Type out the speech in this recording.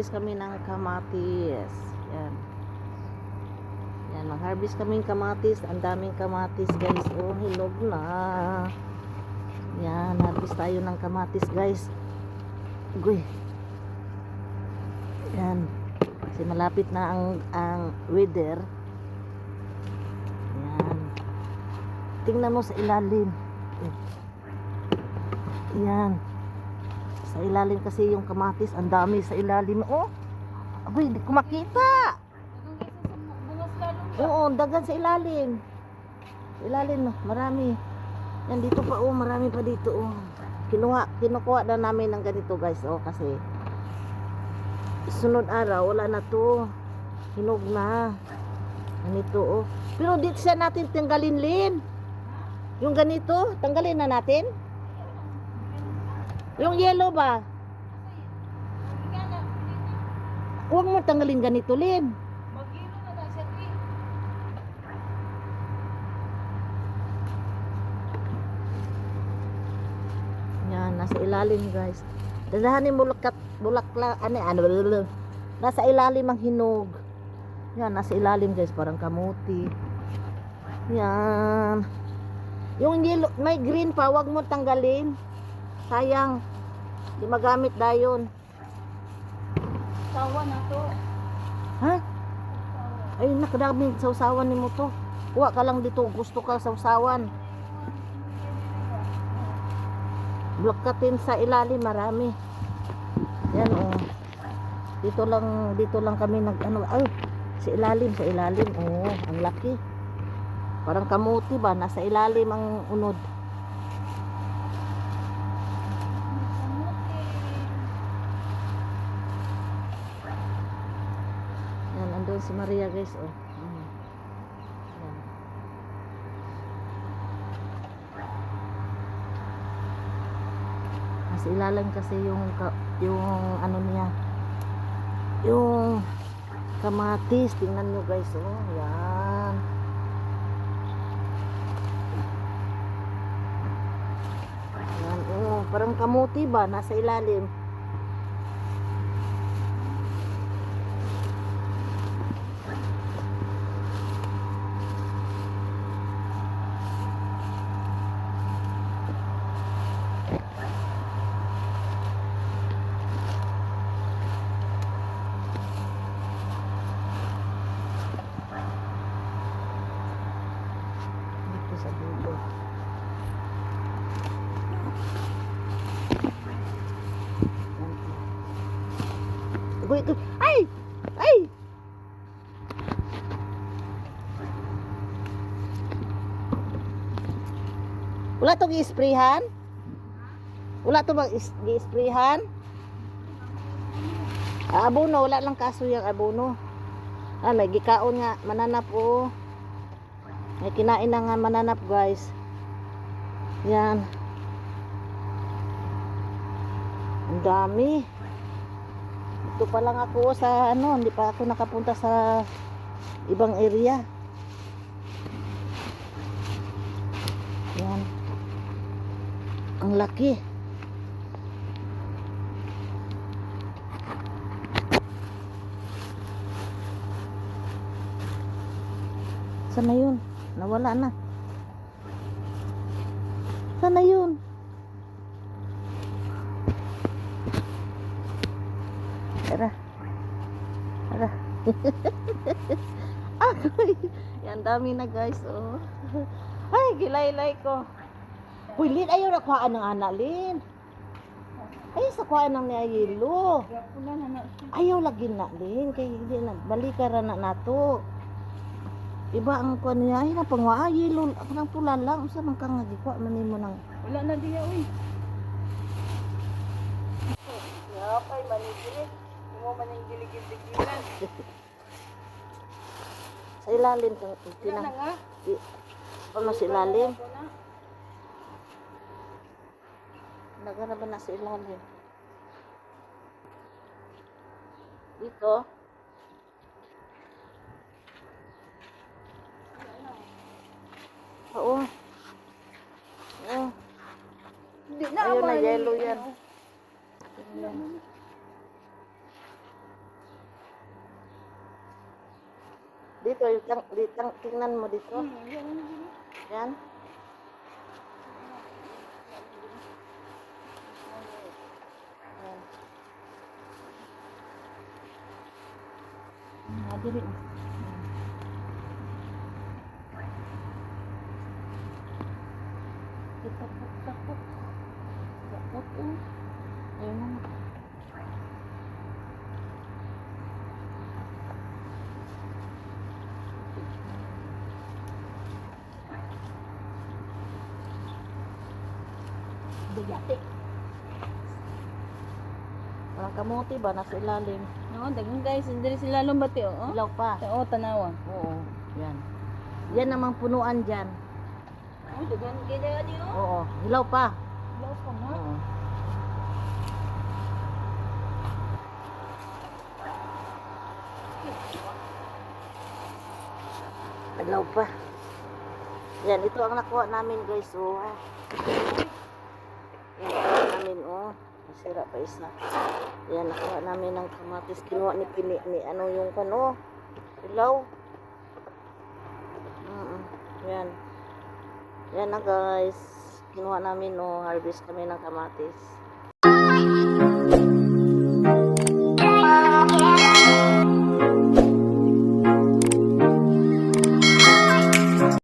mag-harvest kami ng kamatis. Yan. Yan, mag-harvest kami ng kamatis. Ang daming kamatis, guys. Oh, hinog na. Yan, harvest tayo ng kamatis, guys. Uy. Yan. Kasi malapit na ang ang weather. Yan. Tingnan mo sa ilalim. Yan. Sa ilalim kasi yung kamatis, ang dami sa ilalim. Oh. Abay, hindi ko makita. Oo, dagan sa ilalim. Sa ilalim, marami. Yan dito pa, oh, marami pa dito, oh. Kinuha, kinukuha na namin ng ganito, guys, oh, kasi sunod araw, wala na to. Hinog na. Ganito, oh. Pero dito siya natin tanggalin, Lin. Yung ganito, tanggalin na natin. Yung yellow ba? Huwag mo tanggalin ganito, Lin. Yan, nasa ilalim guys. Dadahanin bulakat, bulakla, ano, ano, nasa ilalim ang hinog. Yan, nasa ilalim guys, parang kamuti. Yan. Yung yellow, may green pa, wag mo tanggalin. Sayang. Di magamit dayon. Tawa na to. Ha? Ay, nakadaming sausawan ni mo to. Kuha ka lang dito, gusto ka sausawan. Blokatin sa ilalim, marami. Yan oh. Dito lang, dito lang kami nag ano, ay, sa ilalim, sa ilalim. Oh, ang laki. Parang kamuti ba, nasa ilalim ang unod. Maria guys, oh. Mm. Mas ilalim kasi yung yung ano niya. Yung kamatis, tingnan nyo guys, oh. Yan. Yan, oh, parang kamuti ba nasa ilalim. Dito sa dulo. Uy, ito. Ay! Ay! Wala itong i-sprayhan? Wala ito bang is- i-sprayhan? Ah, abono, wala lang kaso yung abono. Ah, may gikaon nga, mananap oh. May kinain na nga mananap guys. Yan. Ang dami. Ito pa lang ako sa ano, hindi pa ako nakapunta sa ibang area. Yan. Ang laki. Sana yun? Nawala na. Sana yun? Tara. Tara. Agoy. Yan, dami na guys, oh. Ay, gilay-lay ko. Uy, Lin, ayaw na kuhaan ng anak, Lin. Ay, sa kuhaan ng niya yelo. Ayaw lagi na, Lin. Kaya hindi na, balikan na nato. Iba ang kuha niya, ay, napangwa, ay, yelo. Ako ng pula lang. Usa man kang nagikuha, manin mo ng Wala na diya, uy. Yapay, manigilit. Hindi mo man yung giligid-ligilan. Sa ilalim, kang Wala na nga. ano sa ilalim? Wala na. Nagana naganaban na sa ilalim. Dito. Oo. Oo. Hindi na ayun na yellow yan. Dito, yung, tingnan mo dito. Hmm, yan. Ah, dili. Tapok, tapok. Oh. Ayun na. Bigati. Parang kamuti ba? Nasa ilalim. Oo, dagang guys. Hindi sila lumbati, oo. Ilaw pa. Oo, tanawa. Oo. Yan. Yan namang punuan dyan. Oo, dagang kaya di, oh. Oo. Hilaw pa. Laos pa nga. Oo. Hilaw pa. Yan, ito ang nakuha namin guys. Oh. Oh. Masira pa isa. Yan, nakuha namin ng kamatis. Kinuha ni Pini, ni ano yung kano. Hilaw. Mm Yan. Yan na guys. Kinuha namin, oh. Harvest kami ng kamatis.